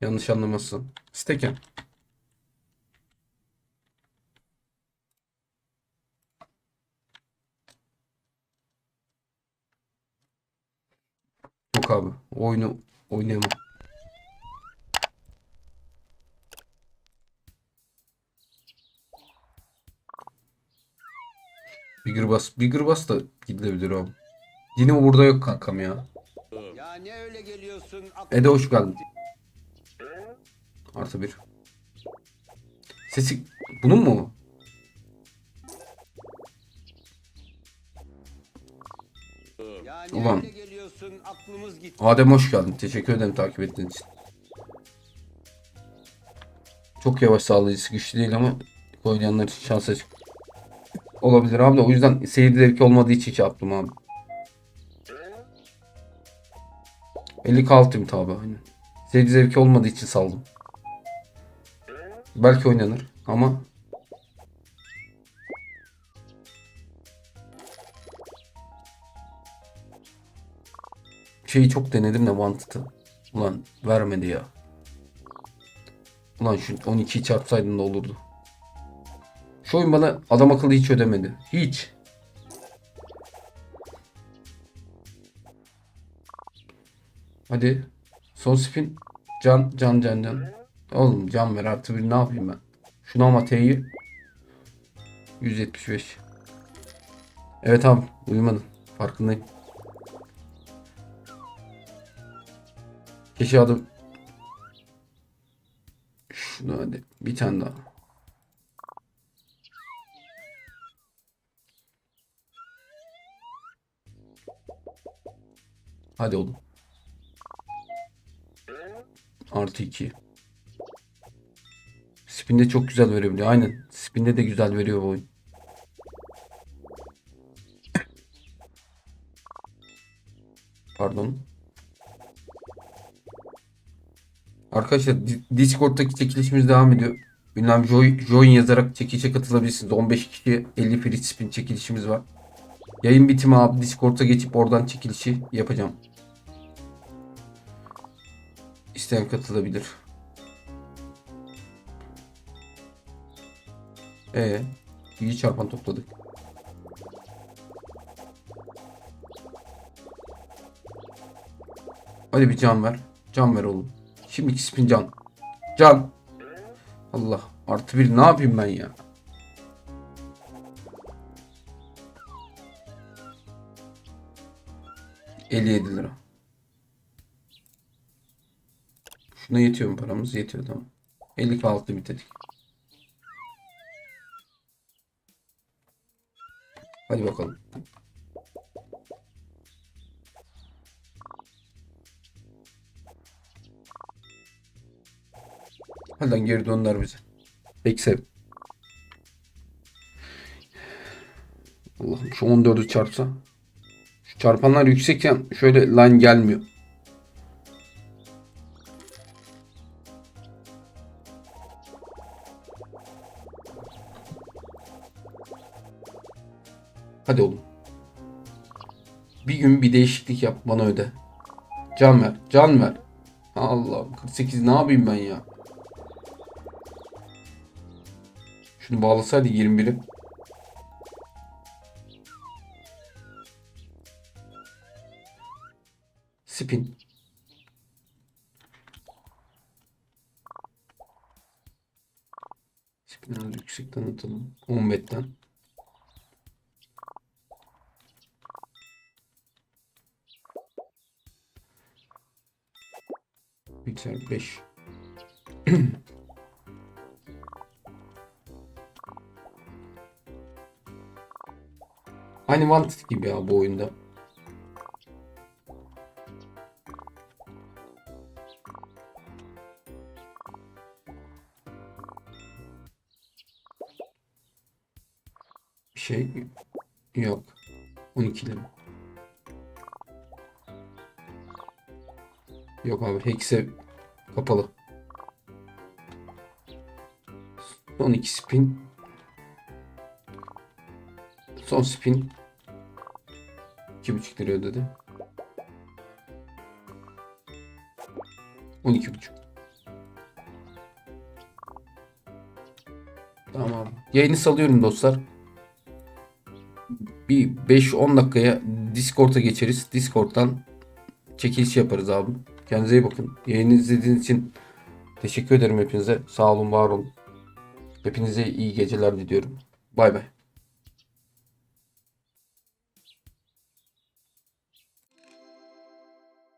Yanlış anlamasın. Steken. Yok abi. Oyunu oynayamam. Bigger Bass. Bigger Bass da gidilebilir abi. Yine burada yok kankam ya. Ya ne öyle geliyorsun? Ede hoş geldin. Artı bir. Sesi... Bunun mu? Ya ne Ulan. Adem hoş geldin. Teşekkür ederim takip ettiğin için. Çok yavaş sağlayıcısı güçlü değil ama oynayanlar için şans açık. Olabilir abi de o yüzden seyir zevki olmadığı için şey yaptım abi. 56 tabi aynen. Seyir zevki olmadığı için saldım. Belki oynanır ama şeyi çok denedim de Wanted'ı. Ulan vermedi ya. Ulan şu 12'yi çarpsaydın da olurdu. Şu oyun bana adam akıllı hiç ödemedi. Hiç. Hadi. Son spin. Can can can can. Oğlum can ver artı bir ne yapayım ben. Şunu ama T'yi. 175. Evet abi uyumadın. Farkındayım. Keşke adım. Şunu hadi. Bir tane daha. Hadi oğlum. Artı 2. Spin'de çok güzel verebiliyor. Aynen. Spin'de de güzel veriyor bu oyun. Pardon. Arkadaşlar Di- Discord'daki çekilişimiz devam ediyor. Ünlem joy, join yazarak çekilişe katılabilirsiniz. 15 kişi 50 free spin çekilişimiz var. Yayın bitimi abi Discord'a geçip oradan çekilişi yapacağım. İsteyen katılabilir. Ee, iyi çarpan topladık. Hadi bir can ver. Can ver oğlum. Şimdi iki spin can. Can. Allah. Artı bir ne yapayım ben ya? ...57 lira. Şuna yetiyor mu paramız? Yetiyor tamam. 56 bitirdik. Hadi bakalım. Hadi lan geri dönder bize. Sev. Allah'ım şu 14'ü çarpsa. Şu çarpanlar yüksekken şöyle line gelmiyor. Hadi oğlum. Bir gün bir değişiklik yap bana öde. Can ver. Can ver. Allah'ım 48 ne yapayım ben ya? Şunu bağlasaydı 21'i. Spin. Spin az yüksekten atalım. 10 betten. Mikser 5. Aynı Wanted gibi ya bu oyunda. Şey yok. 12 lira. Yok abi Hex'e kapalı. Son iki spin. Son spin. 2,5 lira ödedi. 12,5. Tamam. Yayını salıyorum dostlar. Bir 5-10 dakikaya Discord'a geçeriz. Discord'dan çekiliş yaparız abi. Kendinize iyi bakın. Yayını izlediğiniz için teşekkür ederim hepinize. Sağ olun, var olun. Hepinize iyi geceler diliyorum. Bay bay.